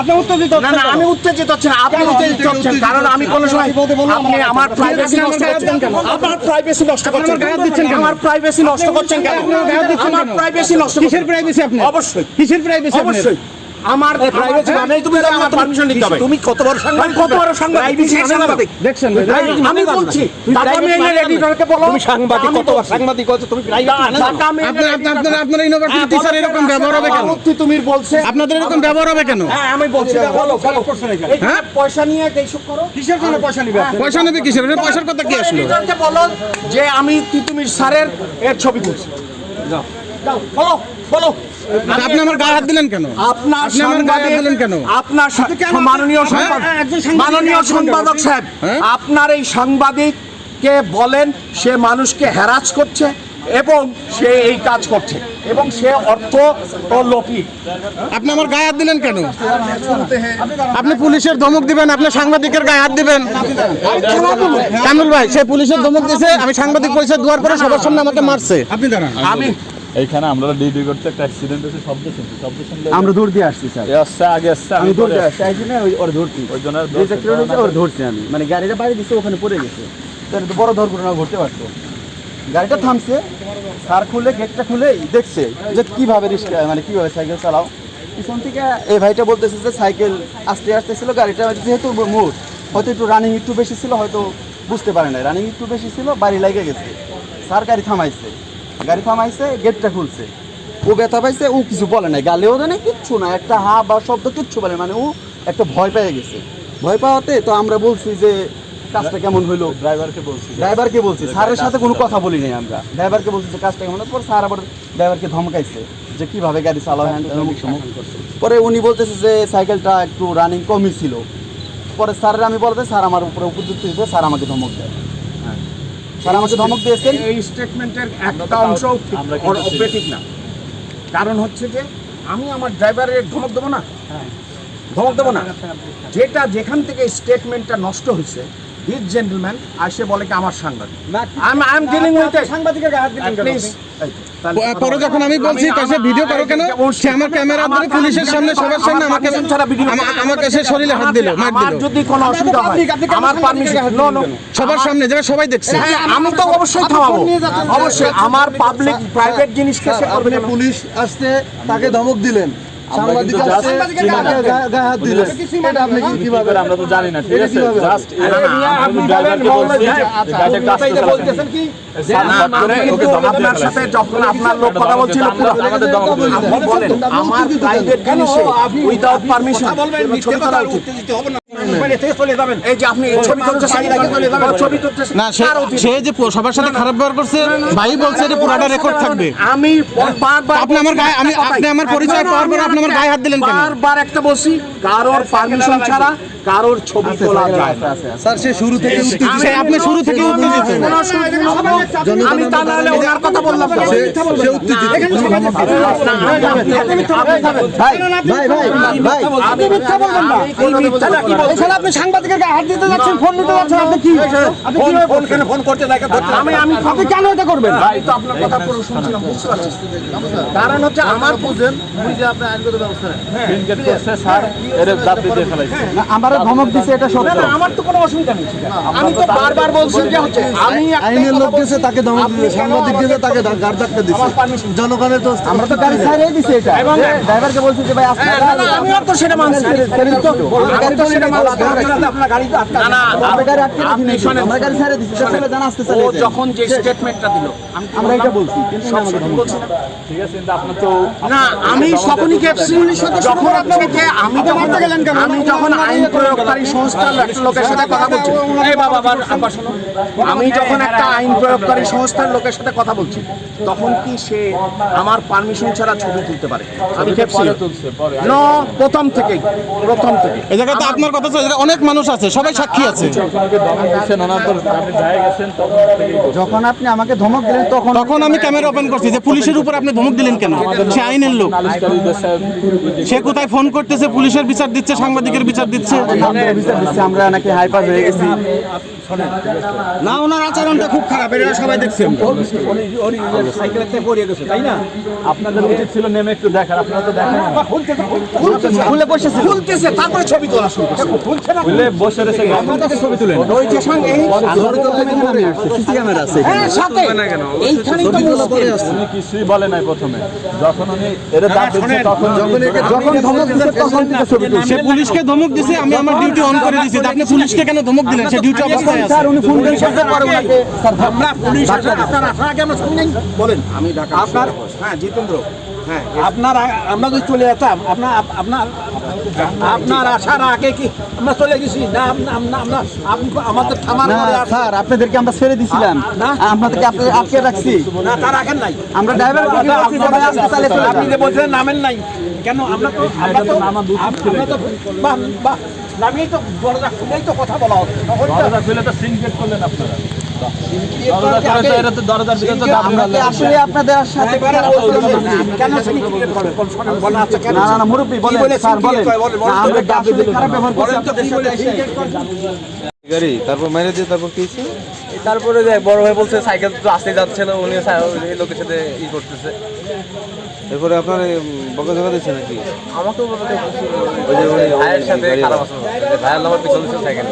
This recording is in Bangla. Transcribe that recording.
আপনি উত্তেজিত না না আমি উত্তেজিত হচ্ছে না আপনি উত্তেজিত হচ্ছেন? কারণ আমি কোনো সময় আপনি আমার প্রাইভেসি নষ্ট করছেন কেন? আমার প্রাইভেসি নষ্ট করছেন দিচ্ছেন কেন? আমার প্রাইভেসি নষ্ট করছেন কেন? আমার? প্রাইভেসি নষ্ট কিসের প্রাইভেসি আপনি? অবশ্যই। কিসের প্রাইভেসি অবশ্যই। আমার প্রাইভেসি মানে তুমি আমার পারমিশন নিতে হবে। তুমি কত বড় সাংবাদিক? কত বড় সাংবাদিক? সাংবাদিক। দেখছেন ভাই? আমি বলছি এডিটরকে বলো। তুমি সাংবাদিক কত বড় সাংবাদিক তুমি আপনার আপনার আপনার ইউনিভার্সিটি টিচার এরকম ব্যবহার হবে কেন? তুমি বলছে। আপনাদের এরকম ব্যবহার হবে কেন? হ্যাঁ আমি বলছি বলো বলো হ্যাঁ? পয়সা নিয়ে এইসব করো? কিসের জন্য পয়সা নিবে? পয়সা নেবে কিসের পয়সার কথা কি আসলো? এডিটরকে বলো যে আমি তিতুমির স্যারের এর ছবি যাও যাও। বলো বলো। আপনি আমার গায়ে হাত দিলেন কেন? আপনার আপনি আমার গায়ে দিলেন কেন? আপনার মাননীয় সম্পাদক হ্যাঁ, সাংবাদিক মাননীয় সম্পাদক সাহেব হ্যাঁ? আপনার এই সাংবাদিককে বলেন সে মানুষকে হ্যারাস করছে এবং সে এই কাজ করছে এবং সে অর্থ ও লোপি আপনি আমার গায়ে হাত দিলেন কেন? আপনি পুলিশের ধমক দিবেন আপনি সাংবাদিকের গায়ে হাত দিবেন। কামরুল ভাই সে পুলিশের ধমক দিয়েছে আমি সাংবাদিক পরিচয় দেওয়ার পরে সবার সামনে আমাকে মারছে। আপনি দাঁড়ান। আমি এইখানে আমরা ডিউটি করতে একটা অ্যাক্সিডেন্ট হয়েছে শব্দ শুনছি শব্দ শুনলে আমরা দূর দিয়ে আসছি স্যার। আসছে আগে আসছে আমি দূর দিয়ে আসছি। না ওই ওর ধরছি। ওই জন্য ওর ধরছি আমি। মানে গাড়িটা বাইরে দিচ্ছে ওখানে পড়ে গেছে। তাহলে তো বড় দুর্ঘটনা ঘটতে পারতো। গাড়িটা থামছে স্যার খুলে গেটটা খুলে দেখছে যে কীভাবে রিক্সা মানে কীভাবে সাইকেল চালাও। পিছন থেকে এই ভাইটা বলতেছে যে সাইকেল আস্তে আস্তে ছিল গাড়িটা যেহেতু মোট হয়তো একটু রানিং একটু বেশি ছিল হয়তো বুঝতে পারে না রানিং একটু বেশি ছিল বাড়ি লাগে গেছে। স্যার গাড়ি থামাইছে। গাড়ি থামাইছে গেটটা খুলছে। ও ব্যথা পাইছে ও কিছু বলে নাই। গালেও না কিচ্ছু না একটা হা বা শব্দ কিচ্ছু বলে। মানে ও একটা ভয় পেয়ে গেছে। ভয় পাওয়াতে তো আমরা বলছি যে কাজটা কেমন হইল? ড্রাইভারকে বলছি। ড্রাইভারকে বলছি। স্যারের সাথে কোনো কথা বলি নাই আমরা। ড্রাইভারকে বলছি যে কাজটা কেমন। পরে স্যার আবার ড্রাইভারকে ধমকাইছে যে কীভাবে গাড়ি চালাও হ্যান ত্যান, অমুক তমুক। পরে উনি বলতেছে যে সাইকেলটা একটু রানিং কমই ছিল। পরে স্যারের আমি বলতে স্যার আমার উপরে উপযুক্ত স্যার আমাকে ধমক দেয়। স্যার আমাকে ধমক দিয়েছেন। এই স্টেটমেন্টের একটা অংশ ঠিক না। কারণ হচ্ছে যে আমি আমার ড্রাইভারের ধমক দেবো না? ধমক দেবো না। যেটা যেখান থেকে স্টেটমেন্টটা নষ্ট হয়েছে দিস জেন্টলম্যান আসে বলে কি আমার সাংবাদিক? আই এম ডিলিং উইথ সাংবাদিকের হাত দিলেন প্লিজ পরে যখন আমি বলছি তাকে ভিডিও করো কেন? সে আমার ক্যামেরা ধরে পুলিশের সামনে সবার সামনে আমাকে আমা- আমাকে সে শরীরে হাত দিল মার আমার দিল। যদি কোনো অসুবিধা হয় আমার পারমিশন নো নো সবার সামনে যারা সবাই দেখছে। হ্যাঁ আমি তো অবশ্যই থামাবো। অবশ্যই আমার পাবলিক প্রাইভেট জিনিসকে সে আপনি পুলিশ আসতে তাকে ধমক দিলেন। আমরা তো জানি না ঠিক আছে? জাস্ট আপনি কি দিয়ে আপনার ফেলেছে। সাথে যখন আপনার লোক কথা বলছিল আমরা- প্রাইভেট জিনিসে উইদাউট পারমিশন না সে কার অধীনে? সে যে সবার সাথে খারাপ ব্যবহার করছে ভাই বলছে এটা পুরাটা রেকর্ড থাকবে। আমি আপনি আমার গায়ে আমি আপনি আমার পরিচয় পাওয়ার পর আপনি আমার গায়ে হাত দিলেন কেন? বারবার একটা বলছি কারোর পারমিশন ছাড়া কারোর ছবি তোলা যায় না। স্যার সে শুরু থেকে আপনি শুরু থেকে উত্তেজিত। আমি তা না হলে ওনার কথা বললাম সে সে উত্তেজিত। ভাই ভাই ভাই আপনি মিথ্যা বলবেন না। সাংবাদিকের গায়ে হাত দিতে যাচ্ছেন ফোন নিতে যাচ্ছেন আপনি কি? আমি আমি আপনি কেন এটা করবেন? আমি তো আপনার কথা পুরো শুনছিলাম বুঝতে পারছি কারণ হচ্ছে আমার বুঝেন ইনগেট করছে স্যার এর যাত্রী দিয়ে ফেলাইছে। না, আমারও ধমক দিছে এটা সত্য না, আমার তো কোনো অসুবিধা নেই আমি তো বারবার বলছি যে হচ্ছে আমি আইনের লোক তাকে ধমক আপনি সাংবাদিক আমাকে- তাকে গাড় ধাক্কা জনগণের তো আমরা তো গাড়ি ছাড়িয়ে দিছি এটা। এবং- ড্রাইভারকে বলছি যে ভাই হ্যাঁ, না, না, আমিও তো সেটা মানছি। তো- আমিও তো সেটা মানছি। না, না, আমরা গাড়ি আটকে আপনি শোনেন। আমরা গাড়ি ছাড়িয়ে দিছি চলে যান আস্তে চলে যান। যখন যে স্টেটমেন্টটা দিল আমি আমরা এটা বলছি কিন্তু সব আমাকে বলছি না? ঠিক আছে কিন্তু আপনার তো না আমি সকলই ক্যাপসি যখন থেকে আমি যখন আমি যখন আইন প্রয়োগকারী সংস্থার একটা লোকের সাথে কথা বলছি। এই বাবা আবার আবার শোনো। আমি যখন একটা আইন প্রয়োগকারী সংস্থার লোকের সাথে কথা বলছি। তখন কি সে আমার পারমিশন ছাড়া ছবি তুলতে পারে? আমি ন প্রথম থেকেই প্রথম থেকে এই জায়গায় তো আপনার কথা অনেক মানুষ আছে সবাই সাক্ষী আছে। যখন আপনি আমাকে ধমক দিলেন তখন তখন আমি ক্যামেরা ওপেন করছি যে পুলিশের উপর আপনি ধমক দিলেন কেন? সে আইনের লোক। সে কোথায় ফোন করতেছে পুলিশের বিচার দিচ্ছে সাংবাদিকের বিচার দিচ্ছে? আমাদের বিচার দিচ্ছে আমরা নাকি হাইপার হয়ে গেছি। না ওনার আচরণটা খুব খারাপ এটা সবাই দেখছেন আপনাদের উচিত ছিল নেমে একটু দেখার আপনারা তো দেখেন খুলে বসেছে। খুলতেছে তারপরে ছবি তোলা শুরু করছে। খুলে বসে রয়েছে ছবি তুলেন ওই যে সঙ্গে সিসি ক্যামেরা আছে সাথে। এইখানেই তো মুশকিল। উনি কিছুই বলে নাই প্রথমে। যখন উনি এর দাঁত দিচ্ছে তখন উনি- যখন ধমক দিচ্ছে তখন ছবি তুলছে। সে পুলিশকে ধমক দিছে আমি আমার ডিউটি অন করে দিছি। তা আপনি পুলিশকে কেন ধমক দিলেন? সে ডিউটি অবস্থায় আছে। স্যার উনি ফোন করে স্যার আমরা আমি ঢাকা আপনার হ্যাঁ জিতেন্দ্র। হ্যাঁ আপনার আমরা যদি চলে যেতাম আপনার আপনার আপনার আসার আগে কি আমরা চলে গেছি? না আমরা আমাদের থামার স্যার আপনাদেরকে আমরা ছেড়ে দিছিলাম। না। আপনাদেরকে আপনি- আটকে রাখছি। না তার আগে নাই। আমরা ড্রাইভার আপনি। যে বলছিলেন নামেন নাই। কেন? আমরা তো আমরা তো আমরা তো বাহ বাহ নামিয়েই তো দরজা খুলেই তো কথা বলা হচ্ছে তখন তো- দরজা খুলে তো সিনগেট করলেন আপনারা। আমরা আমরা তারপর মেরে দিয়ে তারপর কি তারপরে বড় ভাই বলছে সাইকেল তো আসতে যাচ্ছে না উনি লোকের সাথে ই করতেছে। এরপরে আপনার বকা জগা দিচ্ছে নাকি? আমাকেও ভাইয়ের সাথে খারাপ। ভাইয়ের নাম্বার পিছনে সাইকেল